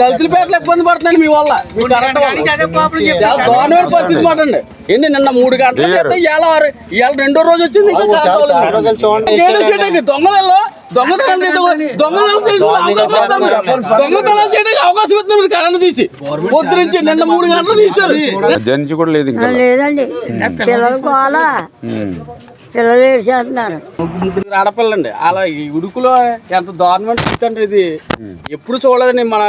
దళితుల పేర్లు ఇబ్బంది పడుతున్నాను మీ వల్ల. దారుణమైన పరిస్థితి మాట అండి. ఏంటి నిన్న మూడు గంటలు చేస్తే ఇవాళ ఆరు ఇవాళ రెండో రోజు వచ్చింది ఇంకా దొంగలలో దొంగతనం దొంగతనం చేయడానికి అవకాశం ఇస్తుంది. దొంగతనం చేయడానికి అవకాశం ఇస్తుంది కరెంట్ తీసి. పొద్దు నుంచి నిన్న మూడు గంటలు తీశారు. జనించి కూడా లేదు ఇంకా. లేదండి. పిల్లలు కోలా పిల్లలు ఏడ్చేస్తున్నారు ముగ్గురు ఆడపిల్లండి. అలా ఈ ఉడుకులో ఎంత దారుణమైన అంటే ఇది. ఎప్పుడు చూడలేదండి. మన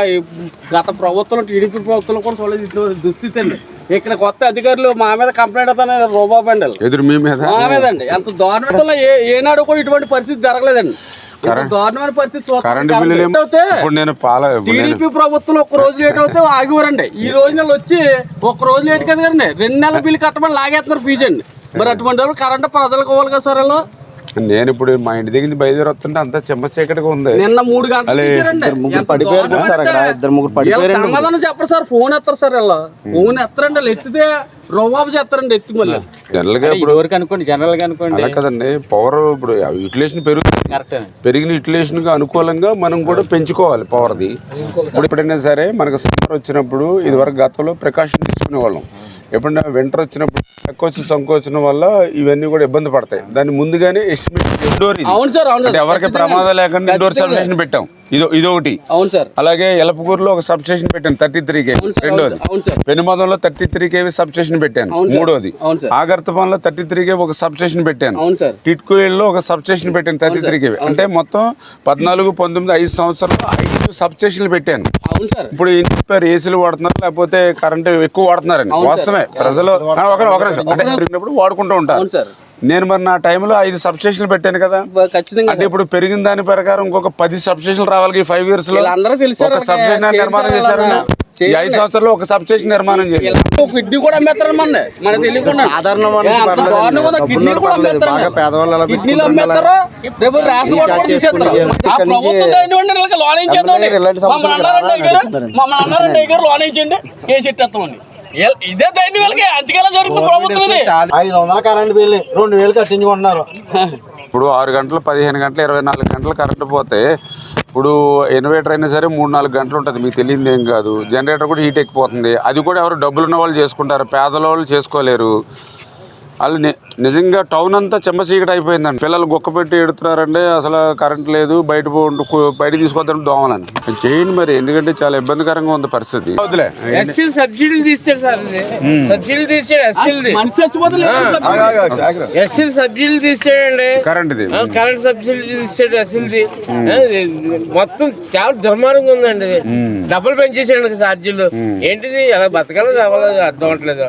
గత ప్రభుత్వం టీడీపీ ప్రభుత్వం కూడా చూడలేదు. దుస్థితి అండి. ఇక్కడ కొత్త అధికారులు మా మీద కంప్లైంట్ అవుతానే రూబాబు అండి వాళ్ళు. ఎదురు మీ మీద? మా మీద అండి. ఎంత దారుణంలో ఏ ఏనాడు కూడా ఇటువంటి పరిస్థితి జరగలేదండి. దారుణమైన పరిస్థితి కరెంటు అయితే నేను పాల టీడీపీ ప్రభుత్వం ఒక్క రోజు లేట్ అవుతే ఆగివారండి ఈ రోజు వచ్చి ఒక్క రోజు లేట్ కదా కదండి. రెండు నెలల బిల్లు కట్టమని లాగేస్తున్నారు ఫీజు అండి మరి అటువంటి వాళ్ళు కరెంట్ ప్రజలకు ఇవ్వాలి కదా సార్ వాళ్ళు? నేను ఇప్పుడు మా ఇంటి దగ్గర నుంచి బయలుదేరి వస్తుంటే అంతా చెమ్మ చీకటిగా ఉంది. నిన్న మూడు గంటలు పడిపోయారు సార్ అక్కడ, ఇద్దరు ముగ్గురు. సమాధానం చెప్పరు సార్. ఫోన్ ఎత్తారు సార్ వీళ్ళు. ఫోన్ ఎత్తారండి వాళ్ళు ఎత్తితే రవ్వాబు చేస్తారండి ఎత్తి మళ్ళీ. జనరల్గా ఇప్పుడు ఇదివరకు అనుకోండి జనరల్గా అనుకోండి. అలా కదండి పవర్ ఇప్పుడు యూటిలేషన్ పెరుగుతుంది. పెరిగిన యూటిలేషన్గా అనుకూలంగా మనం కూడా పెంచుకోవాలి పవర్ది ఇప్పుడు ఎప్పుడైనా సరే మనకు సమ్మర్ వచ్చినప్పుడు ఇది వరకు గతంలో ప్రికాషన్ తీసుకునే వాళ్ళం ఎప్పుడైనా వింటర్ వచ్చినప్పుడు ఎక్కువ సంకోచనం వల్ల ఇవన్నీ కూడా ఇబ్బంది పడతాయి. దాన్ని ముందుగానే ఎస్టిమేట్ ఇండోర్ అవును సార్ ఎవరికి ప్రమాదం లేకుండా ఇండోర్ సబ్స్టేషన్ పెట్టాం. ఇదో ఇదొకటి. అవును సార్. అలాగే ఎలపకూరులో ఒక సబ్ స్టేషన్ పెట్టాను థర్టీ త్రీ కేవీ రెండోది. పెనుమదంలో thirty three KV substation పెట్టాను. మూడోది. అవును సార్. ఆగర్తపాన్లో థర్టీ త్రీ కేవీ ఒక సబ్ స్టేషన్ పెట్టాను టిట్కోయిల్లో ఒక సబ్ స్టేషన్ పెట్టాను థర్టీ త్రీ కేవీ. అంటే మొత్తం పద్నాలుగు పంతొమ్మిది ఐదు సంవత్సరాలు ఐదు సబ్ స్టేషన్లు పెట్టాను. ఇప్పుడు ఏం చెప్పారు ఏసీలు వాడుతున్నారు లేకపోతే కరెంట్ ఎక్కువ వాడుతున్నారని. వాస్తవమే. ప్రజలు ఒక నిమిషం. అంటే వాడుకుంటూ ఉంటారు. నేను మరి నా టైంలో ఐదు సబ్ స్టేషన్లు పెట్టాను కదా. ఖచ్చితంగా అంటే ఇప్పుడు పెరిగిన దాని ప్రకారం ఇంకొక పది సబ్ స్టేషన్లు రావాలి ఈ ఫైవ్ ఇయర్స్లో. వీళ్ళందరూ తెలిసారు ఒక సబ్ స్టేషన్ వాళ్ళకి. నిర్మాణం చేశారు ఐదు సంవత్సరాల్లో ఒక సబ్ స్టేషన్ నిర్మాణం కిడ్నీ కూడా మన తెలియకుండా. సాధారణ మమ్మల్ని లోన్ ఇదే దైన్యం అంతకేలా జరుగుతుంది. ఐదు వందల కరెంట్ బిల్లు రెండు వేలు కట్టించుకుంటున్నారు. ఇప్పుడు ఆరు గంటలు పదిహేను గంటలు ఇరవై నాలుగు గంటలు కరెంట్ పోతే ఇప్పుడు ఇన్వర్టర్ అయినా సరే మూడు నాలుగు గంటలు ఉంటుంది. మీకు తెలియదు ఏం కాదు. జనరేటర్ కూడా హీట్ ఎక్కిపోతుంది. అది కూడా ఎవరు డబ్బులు ఉన్న వాళ్ళు చేసుకుంటారు. పేదల వాళ్ళు చేసుకోలేరు. వాళ్ళు ని- నిజంగా టౌన్ అంతా చెమ్మ చీకటి అయిపోయిందండి. పిల్లలు గుక్క పెట్టి ఎడుతున్నారండి అసలు కరెంట్ లేదు బయట బయట తీసుకొద్దాం దోమలని చేయండి మరి ఎందుకంటే చాలా ఇబ్బందికరంగా ఉంది పరిస్థితి. సబ్సిడీలు తీసాడు సార్. సబ్సిడీలు. ఎస్సీలు సబ్సిడీలు తీసాడండి కరెంట్ కరెంట్ సబ్సిడీ తీసాడు ఎస్సీలది. మొత్తం చాలా దుర్మార్గంగా ఉందండి డబ్బులు పెంచేసాడు ఛార్జీలు. ఏంటిది? ఎలా బతకాలో కావాలో అర్థం అవట్లేదు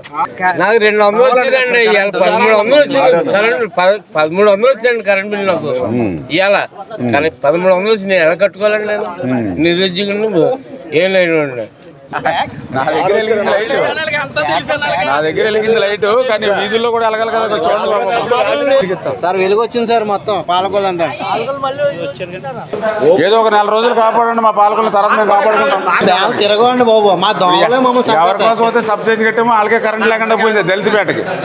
నాకు రెండు వందలు వచ్చిందండి పదమూడు వందలు వచ్చింది. కరెంట్ పద- పదమూడు వందలు వచ్చిందండి కరెంట్ బిల్ నాకు. ఇవాళ కానీ పదమూడు వందలు వచ్చి నేను ఎలా కట్టుకోవాలండి నేను? నిరుద్యోగులు ఏం లేదండి నా దగ్గర వెలిగింది లైట్. అంతా. నా దగ్గర వెలిగింది లైట్ కానీ వీధుల్లో కూడా వెళ్ళగల కదా చూడండి బాబు. సార్ వెలుగు వచ్చింది సార్ మొత్తం పాలకొల్లంతా ఏదో ఒక నెల రోజులు కాపాడండి మా పాలకుల తర్వాత మేము కాపాడుకుంటాం. చాలా తిరగండి బాబు. మా దోమలే మమ్మల్ని ఎవరి. కోసం అయితే సబ్సిడీ కట్టామో వాళ్ళకే కరెంట్ లేకుండా పోయింది దళితపేటకి.